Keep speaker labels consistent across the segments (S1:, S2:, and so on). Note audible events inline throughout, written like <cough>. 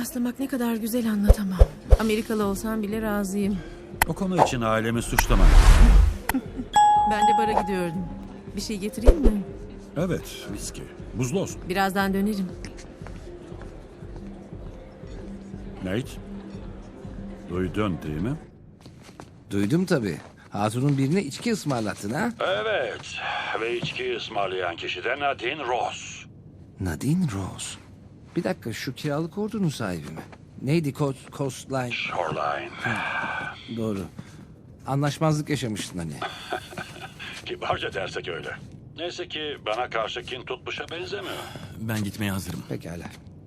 S1: rastlamak ne kadar güzel anlatamam. Amerikalı olsam bile razıyım.
S2: O konu için ailemi suçlama. <laughs>
S1: Ben de bara gidiyordum. Bir şey getireyim mi?
S2: Evet, viski. Buzlu olsun.
S1: Birazdan dönerim.
S2: Nate? Duydun değil mi?
S3: Duydum tabii. Hatun'un birine içki ısmarlattın ha?
S2: Evet. Ve içki ısmarlayan kişi de Nadine Ross.
S3: Nadine Rose. Bir dakika şu kiralık ordunun sahibi mi? Neydi Coast, Coastline?
S2: Shoreline.
S3: Doğru. Anlaşmazlık yaşamıştın hani. <laughs>
S2: Kibarca dersek öyle. Neyse ki bana karşı kin tutmuşa benzemiyor.
S4: Ben gitmeye hazırım.
S3: Pekala.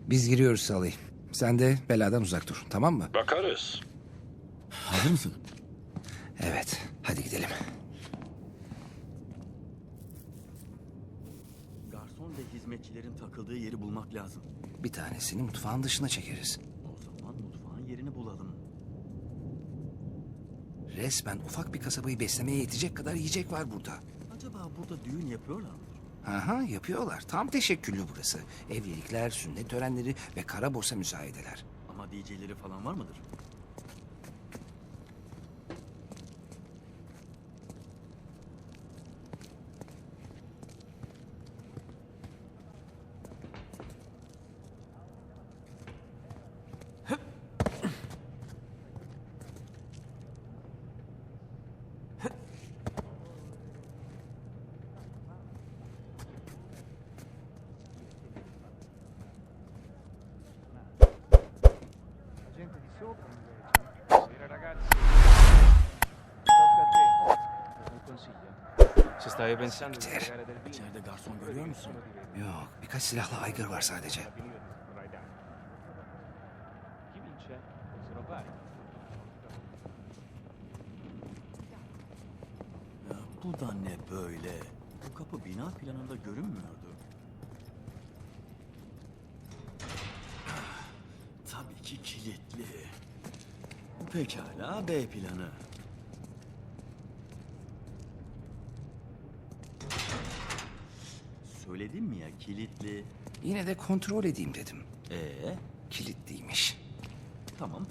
S3: Biz giriyoruz Salih. Sen de beladan uzak dur tamam mı?
S2: Bakarız.
S4: Hazır mısın?
S3: Evet. Hadi gidelim.
S4: Garson ve hizmetçilerin takıldığı yeri bulmak lazım.
S3: Bir tanesini mutfağın dışına çekeriz.
S4: O zaman mutfağın yerini bulalım.
S3: Resmen ufak bir kasabayı beslemeye yetecek kadar yiyecek var burada.
S4: Acaba burada düğün yapıyorlar mı?
S3: Aha yapıyorlar. Tam teşekküllü burası. Evlilikler, sünnet törenleri ve kara borsa müsayedeler.
S4: Ama DJ'leri falan var mıdır?
S5: Se stavi pensando vino,
S4: İçeride garson görüyor musun?
S3: Yok birkaç silahlı aygır var sadece.
S4: Ya, bu da ne böyle? Bu kapı bina planında görünmüyordu. Tabii ki kilitli. Pekala B planı. Söyledim mi ya kilitli?
S3: Yine de kontrol edeyim dedim.
S4: Ee,
S3: Kilitliymiş.
S4: tamam.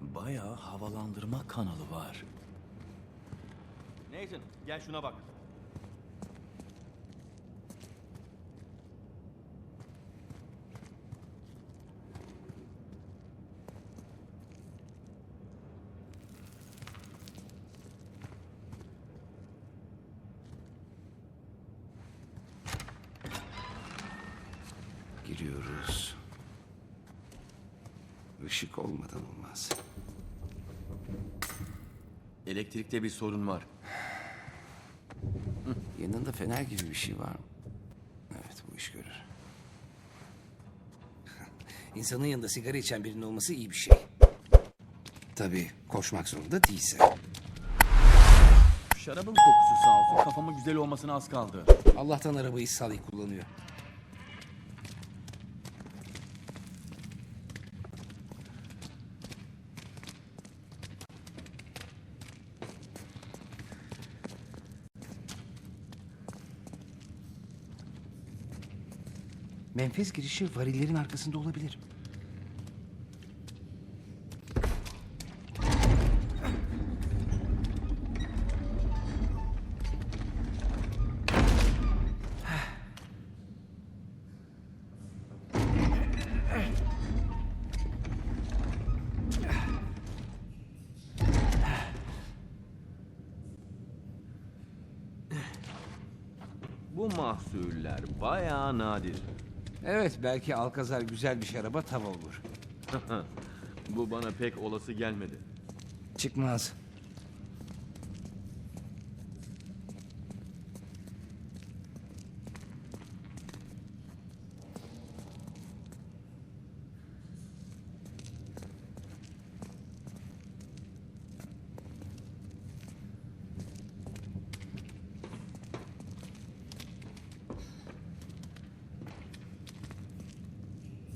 S4: Bayağı havalandırma kanalı var. Nathan gel şuna bak.
S3: Giriyoruz. Işık olmadan olmaz.
S4: Elektrikte bir sorun var.
S3: Yanında fener gibi bir şey var mı? Evet bu iş görür. <laughs> İnsanın yanında sigara içen birinin olması iyi bir şey. Tabii koşmak zorunda değilse.
S4: Şarabın kokusu sağ olsun kafama güzel olmasına az kaldı.
S3: Allah'tan arabayı Salih kullanıyor. Menfez girişi varillerin arkasında olabilir.
S6: Bu mahsuller bayağı nadir.
S3: Evet belki Alkazar güzel bir şaraba tav olur. <laughs>
S6: Bu bana pek olası gelmedi.
S3: Çıkmaz.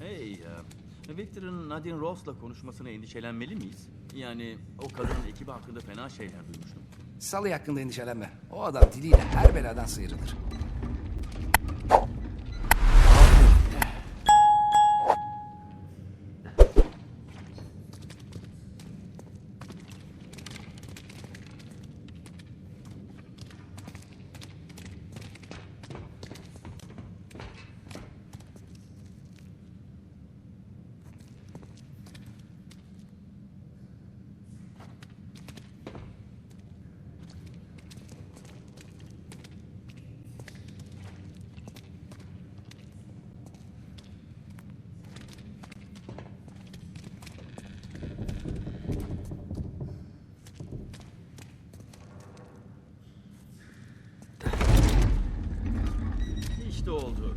S4: Hey ya. Victor'ın Nadine Ross'la konuşmasına endişelenmeli miyiz? Yani o kadının ekibi hakkında fena şeyler duymuştum.
S3: Salı hakkında endişelenme. O adam diliyle her beladan sıyrılır.
S4: İşte oldu.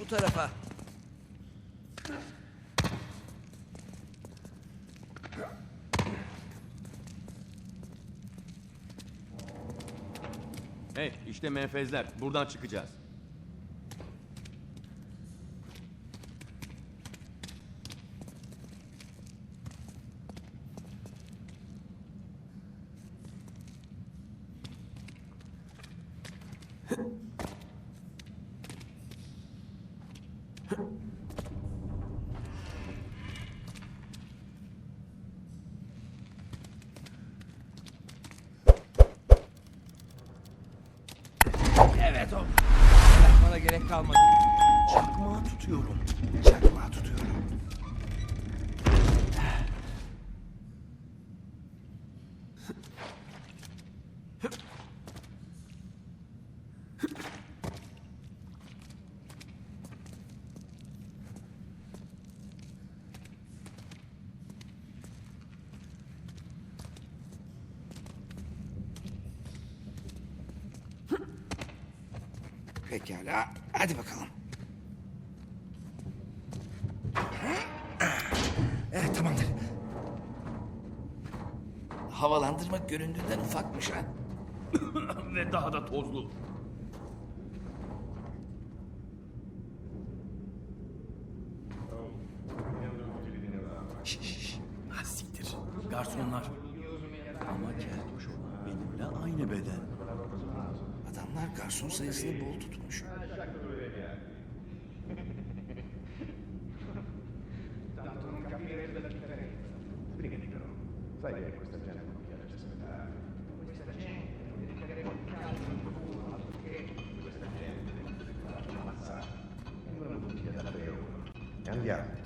S3: Bu tarafa.
S6: Hey işte menfezler. Buradan çıkacağız.
S3: Evet o. Bana gerek kalmadı.
S4: Çakmağı tutuyorum.
S3: Çakmağı tutuyorum. Pekala. Hadi bakalım. Evet tamamdır. Havalandırma göründüğünden ufakmış ha. <coughs>
S6: Ve daha da tozlu.
S5: Sai che questa gente non piace aspettare. Questa gente non dedicherebbe un calcio al futuro, altro che questa gente deve farci ammazzare. Vengono tutti ad davvero. E andiamo.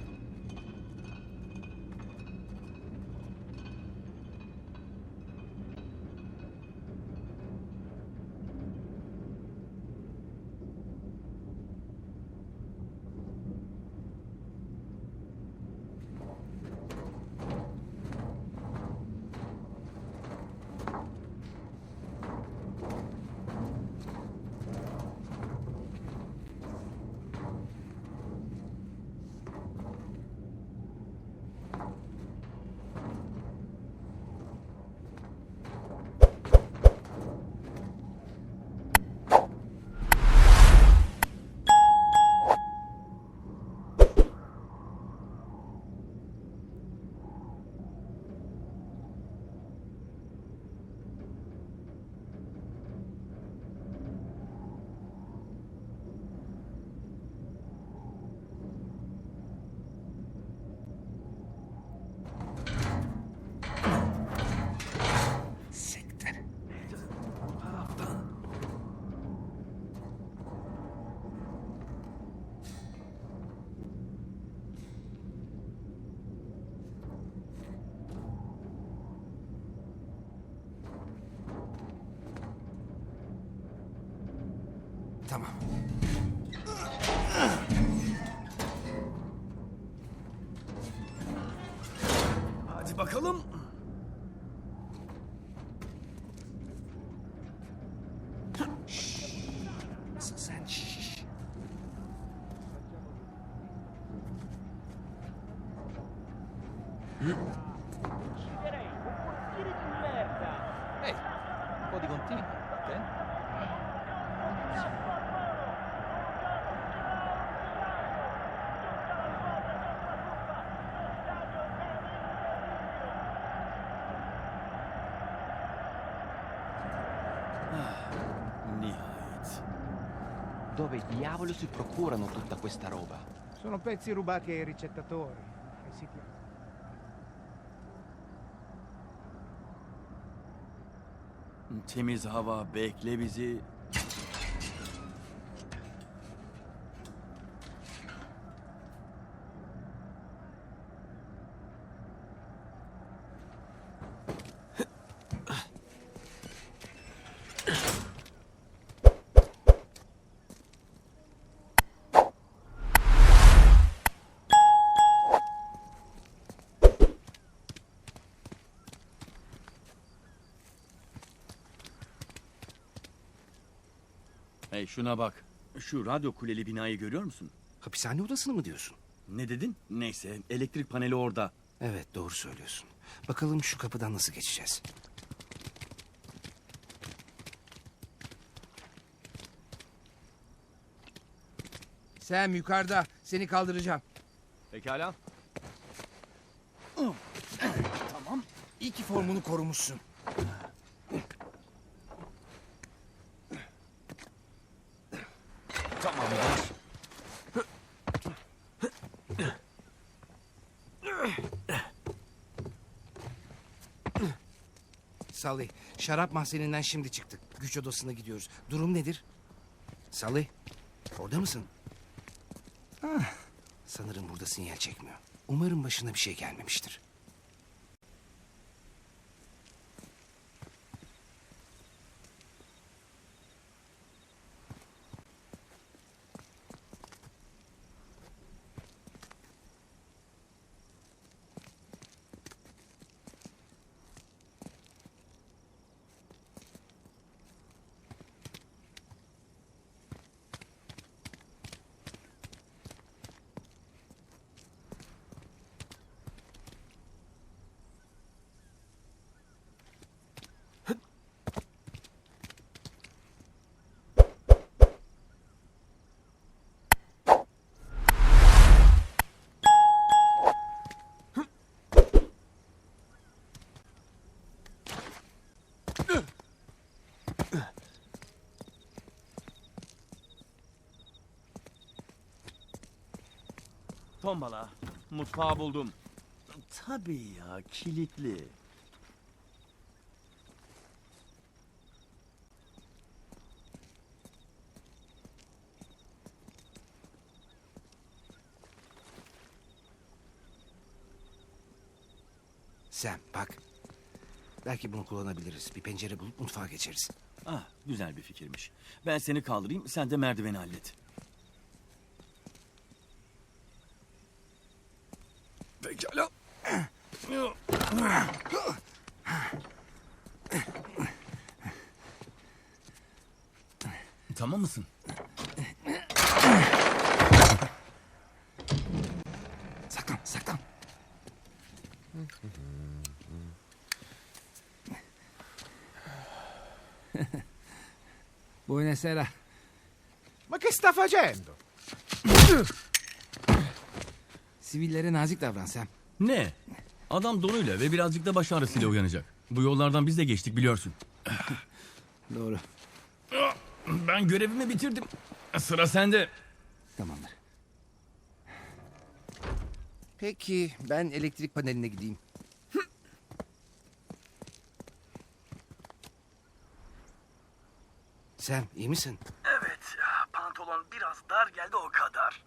S3: Tamam.
S4: Hadi bakalım.
S3: Nasıl sen? Şşş.
S7: Ehi, un po' di continuo, ok? Dove diavolo si procurano tutta questa roba?
S5: Sono pezzi rubati ai ricettatori. ai siti-
S4: Temiz hava bekle bizi. Hey şuna bak. Şu radyo kuleli binayı görüyor musun?
S3: Hapishane odasını mı diyorsun?
S4: Ne dedin? Neyse elektrik paneli orada.
S3: Evet doğru söylüyorsun. Bakalım şu kapıdan nasıl geçeceğiz? Sam yukarıda. Seni kaldıracağım.
S6: Pekala.
S3: Tamam. İyi ki formunu korumuşsun. Salih, şarap mahzeninden şimdi çıktık. Güç odasına gidiyoruz. Durum nedir? Salih, orada mısın? Ah, sanırım burada sinyal çekmiyor. Umarım başına bir şey gelmemiştir.
S4: Tombala. Mutfağı buldum. Tabii ya kilitli.
S3: Sam bak. Belki bunu kullanabiliriz. Bir pencere bulup mutfağa geçeriz.
S4: Ah güzel bir fikirmiş. Ben seni kaldırayım sen de merdiveni hallet.
S3: Pekala.
S4: Tamam mısın?
S3: Saklan, saklan. <laughs> Buonasera.
S5: Ma che sta facendo?
S3: Sivillere nazik davran Sam.
S4: Ne? Adam donuyla ve birazcık da baş ağrısıyla uyanacak. Bu yollardan biz de geçtik biliyorsun. <laughs>
S3: Doğru.
S4: Ben görevimi bitirdim. Sıra sende.
S3: Tamamdır. Peki ben elektrik paneline gideyim. Sam iyi misin?
S4: Evet, pantolon biraz dar geldi o kadar.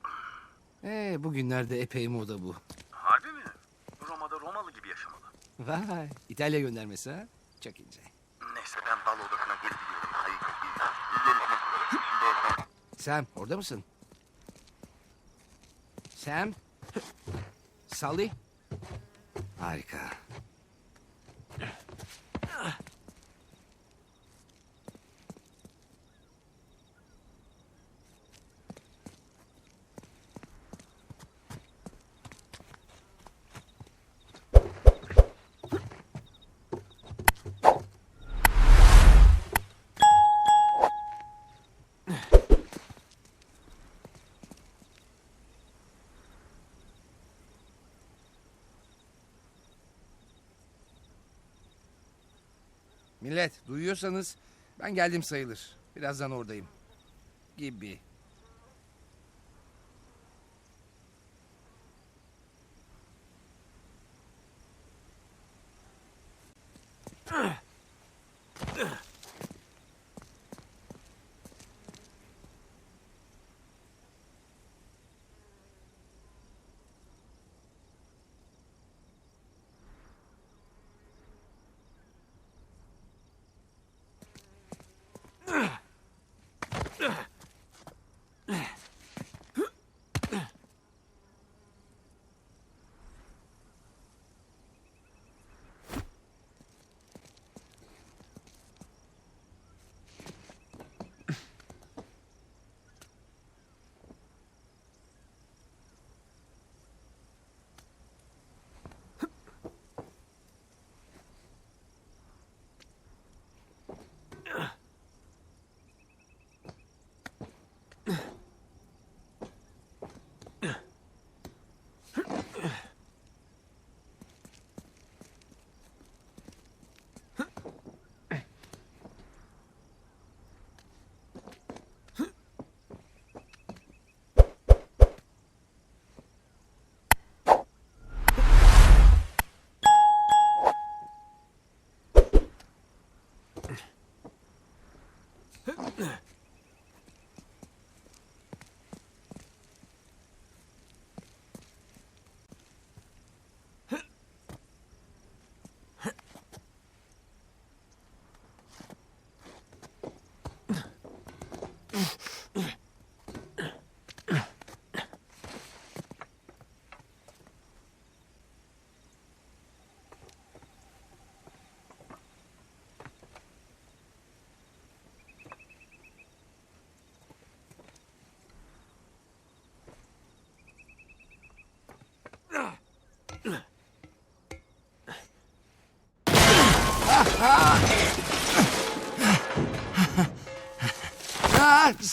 S3: Ee, bugünlerde epey moda bu.
S4: Harbi mi? Roma'da Romalı gibi yaşamalı.
S3: Vay İtalya göndermesi ha? Çok ince.
S4: Neyse ben bal odasına geri gidiyorum. Hayır, üzere.
S3: Sam orada mısın? Sam? Sally? Harika. Millet duyuyorsanız ben geldim sayılır. Birazdan oradayım. Gibi.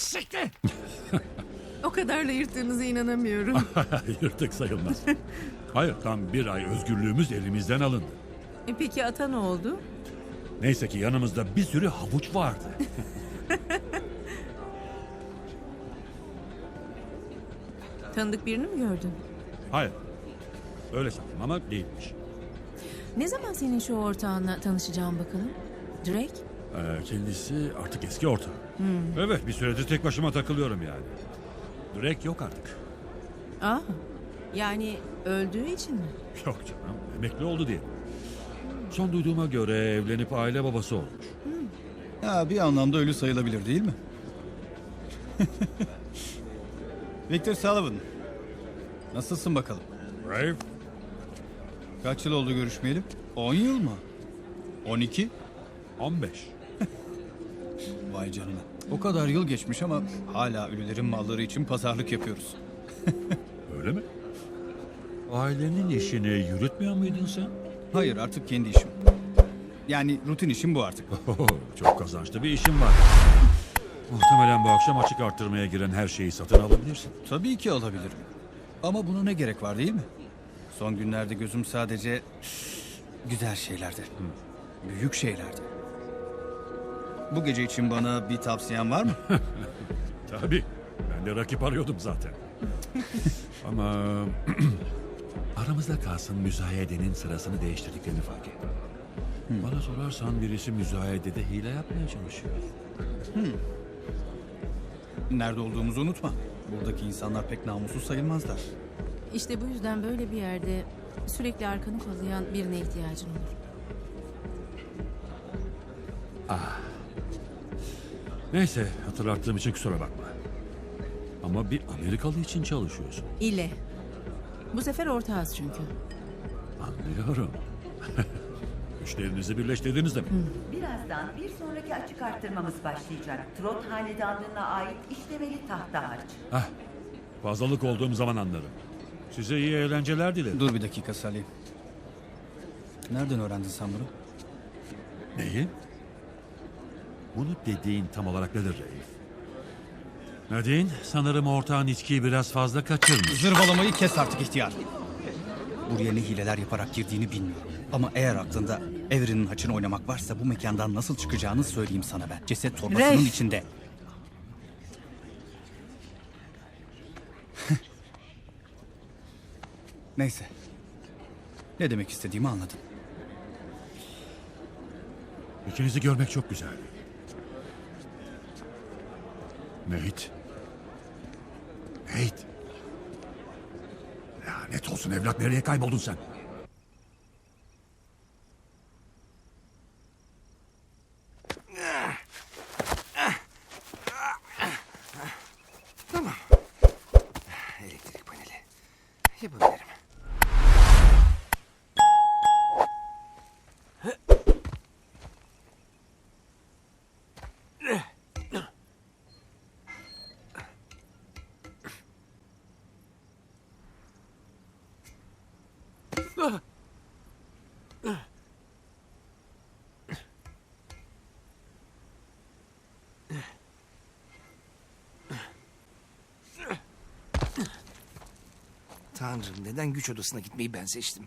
S3: Siktir.
S1: O kadarla yırttığınıza inanamıyorum. <laughs>
S8: Yırtık sayılmaz. Hayır tam bir ay özgürlüğümüz elimizden alındı.
S1: E peki ata ne oldu?
S8: Neyse ki yanımızda bir sürü havuç vardı. <laughs>
S1: Tanıdık birini mi gördün?
S8: Hayır. Öyle sandım ama değilmiş.
S1: Ne zaman senin şu ortağınla tanışacağım bakalım? Drake?
S8: Ee, kendisi artık eski ortağı. Evet bir süredir tek başıma takılıyorum yani. Drake yok artık.
S1: Ah, yani öldüğü için mi? <laughs>
S8: Yok canım emekli oldu diye. Son duyduğuma göre evlenip aile babası olmuş.
S9: Ya bir anlamda ölü sayılabilir değil mi? <laughs> Victor Sullivan. Nasılsın bakalım?
S8: Brave.
S9: Kaç yıl oldu görüşmeyeli? 10 yıl mı? 12?
S8: 15.
S9: Vay canına. O kadar yıl geçmiş ama hala ölülerin malları için pazarlık yapıyoruz. <laughs>
S8: Öyle mi? Ailenin işini yürütmüyor muydun sen?
S9: Hayır artık kendi işim. Yani rutin işim bu artık. <laughs>
S8: Oho, çok kazançlı bir işin var. Muhtemelen bu akşam açık arttırmaya giren her şeyi satın alabilirsin.
S9: Tabii ki alabilirim. Ama buna ne gerek var değil mi? Son günlerde gözüm sadece güzel şeylerde. Büyük şeylerde. Bu gece için bana bir tavsiyen var mı? <laughs>
S8: Tabii. Ben de rakip arıyordum zaten. <laughs> Ama <clears throat> aramızda kalsın müzayedenin sırasını değiştirdiklerini fark ettim. Bana sorarsan birisi müzayedede hile yapmaya çalışıyor.
S9: Nerede olduğumuzu unutma. Buradaki insanlar pek namussuz sayılmazlar.
S1: İşte bu yüzden böyle bir yerde sürekli arkanı kollayan birine ihtiyacın olur.
S8: Neyse hatırlattığım için kusura bakma. Ama bir Amerikalı için çalışıyorsun.
S1: İle. Bu sefer ortağız çünkü.
S8: Anlıyorum. <laughs> Güçlerinizi birleştirdiniz demek.
S10: Birazdan bir sonraki açık arttırmamız başlayacak. Trot hanedanlığına ait işlemeli tahta harç.
S8: Hah, fazlalık olduğum zaman anlarım. Size iyi eğlenceler dilerim.
S9: Dur bir dakika Salih. Nereden öğrendin sen bunu?
S8: Neyi? Bunu dediğin tam olarak nedir Reif? Nadine, sanırım ortağın içkiyi biraz fazla kaçırmış.
S9: Zırvalamayı kes artık ihtiyar. Buraya ne hileler yaparak girdiğini bilmiyorum. Ama eğer aklında Evren'in haçını oynamak varsa bu mekandan nasıl çıkacağını söyleyeyim sana ben. Ceset torbasının
S1: Reif.
S9: içinde. <laughs> Neyse. Ne demek istediğimi anladın.
S8: İkinizi görmek çok güzel. Nate. Nate. Lanet olsun evlat nereye kayboldun sen?
S3: Elektrik paneli. Yapabilirim. Tanrım neden güç odasına gitmeyi ben seçtim?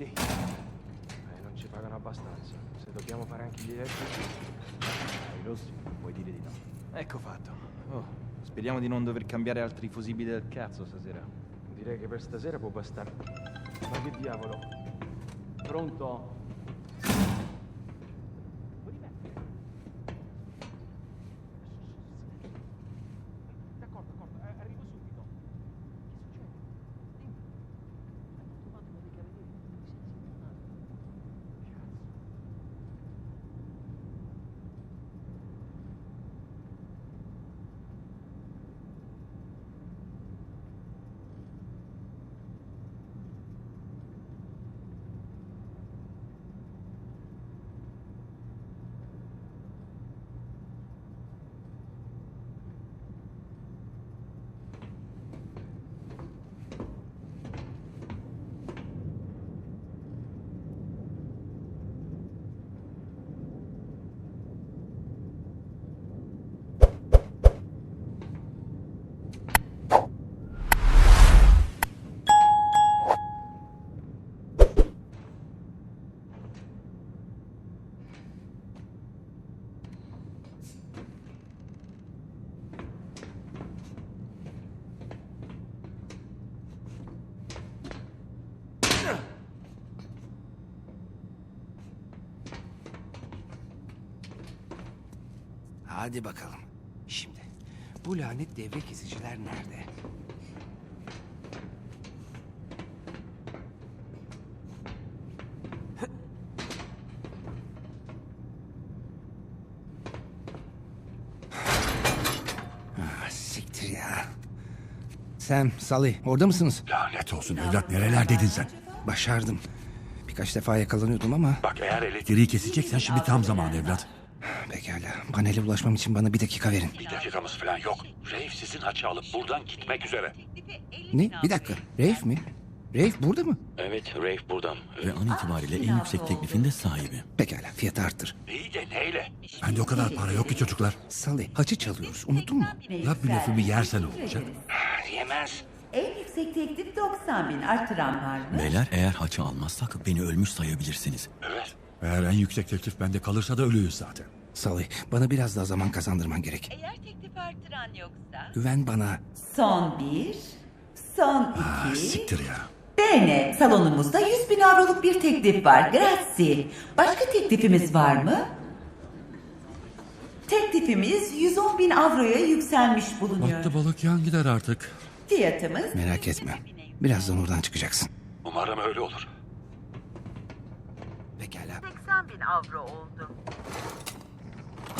S5: Sì. Eh, non ci pagano abbastanza. Se dobbiamo fare anche gli elettrici...
S7: Ai rossi, puoi dire di no. Ecco fatto. Speriamo di non dover cambiare altri fusibili del cazzo stasera.
S5: Direi che per stasera può bastare. Ma che diavolo? Pronto?
S3: Hadi bakalım. Şimdi bu lanet devre kesiciler nerede? Ah, siktir ya. Sam, Sally orada mısınız?
S8: Lanet olsun evlat nerelerdeydin sen?
S3: Başardım. Birkaç defa yakalanıyordum ama
S2: Bak eğer
S8: Elektriği keseceksen şimdi tam zaman evlat.
S3: Panele ulaşmam için bana bir dakika verin.
S2: bir dakikamız falan yok. Reif sizin haçı alıp buradan gitmek üzere.
S3: Ne? Bir dakika. Rafe mi? Rafe burada mı?
S2: Evet Reif buradan.
S4: Ve an itibariyle en yüksek teklifin de sahibi.
S3: Pekala fiyatı arttır.
S2: İyi de neyle?
S8: Bende o kadar para yok ki çocuklar.
S3: Sally haçı çalıyoruz unuttun mu?
S8: Ya bir lafımı yersen olacak.
S2: Yemez.
S10: En yüksek teklif 90 bin. Artıran var mı?
S4: Beyler eğer haçı almazsak beni ölmüş sayabilirsiniz.
S2: Evet.
S8: Eğer en yüksek teklif bende kalırsa da ölüyüz zaten.
S3: Sally bana biraz daha zaman kazandırman gerek.
S10: Eğer teklif artıran yoksa...
S3: Güven bana.
S10: Son bir, son
S8: Ah,
S10: iki...
S8: siktir ya.
S10: Bene, salonumuzda 100 bin avroluk bir teklif var. Grazie. Başka teklifimiz var mı? Teklifimiz 110 bin avroya yükselmiş bulunuyor.
S8: Battı balık yan gider artık.
S10: Fiyatımız...
S3: Merak etme. Birazdan oradan çıkacaksın.
S2: Umarım öyle olur.
S3: Pekala.
S10: 80 bin avro oldu.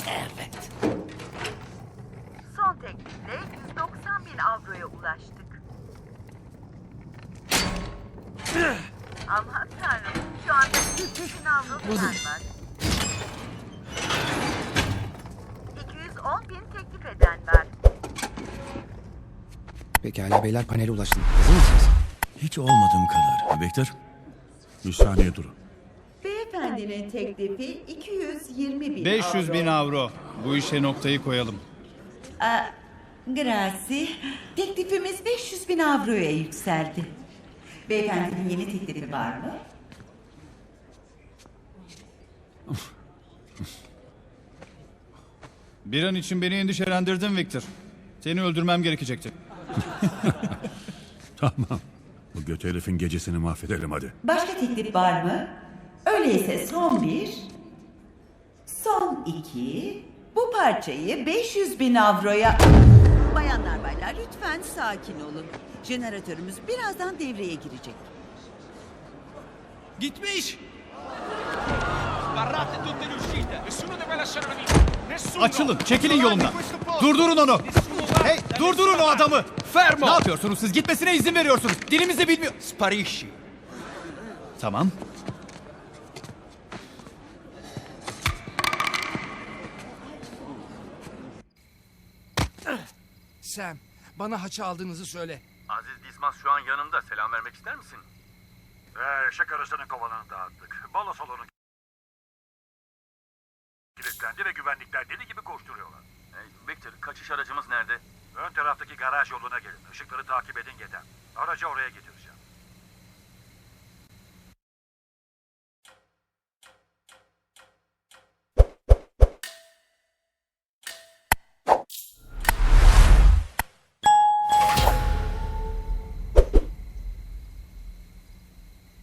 S3: Evet.
S10: Son teklifle 190 bin avroya ulaştık. Aman tanrım, şu anda 100 bin avro falan var. 210 bin teklif eden var.
S3: Pekala beyler panele ulaştım. Hazır mısınız?
S4: Hiç olmadığım kadar. Victor,
S8: Bir saniye durun.
S10: Beyefendinin teklifi 220 bin
S9: 500 bin avro. Bu işe noktayı koyalım.
S10: Grazie. Teklifimiz 500 bin avroya yükseldi. Beyefendinin yeni teklifi var mı?
S9: Bir an için beni endişelendirdin Victor. Seni öldürmem gerekecekti. <laughs>
S8: Tamam. Bu göt herifin gecesini mahvedelim hadi.
S10: Başka teklif var mı? Öyleyse son bir, son iki, bu parçayı 500 bin avroya...
S11: Bayanlar baylar lütfen sakin olun. Jeneratörümüz birazdan devreye girecek.
S9: Gitmiş. Açılın, çekilin yolumdan. Durdurun onu. Hey, durdurun o adamı. Fermo. Ne yapıyorsunuz siz? Gitmesine izin veriyorsunuz. Dilimizi bilmiyor. Sparisci. Tamam.
S3: Sam bana haçı aldığınızı söyle.
S6: Aziz Dismas şu an yanımda. Selam vermek ister misin?
S2: Ee, şakarısının kovanını dağıttık. Balo salonu kilitlendi ve güvenlikler deli gibi koşturuyorlar.
S6: Victor, kaçış aracımız nerede?
S2: Ön taraftaki garaj yoluna gelin. Işıkları takip edin yeter. Aracı oraya getir.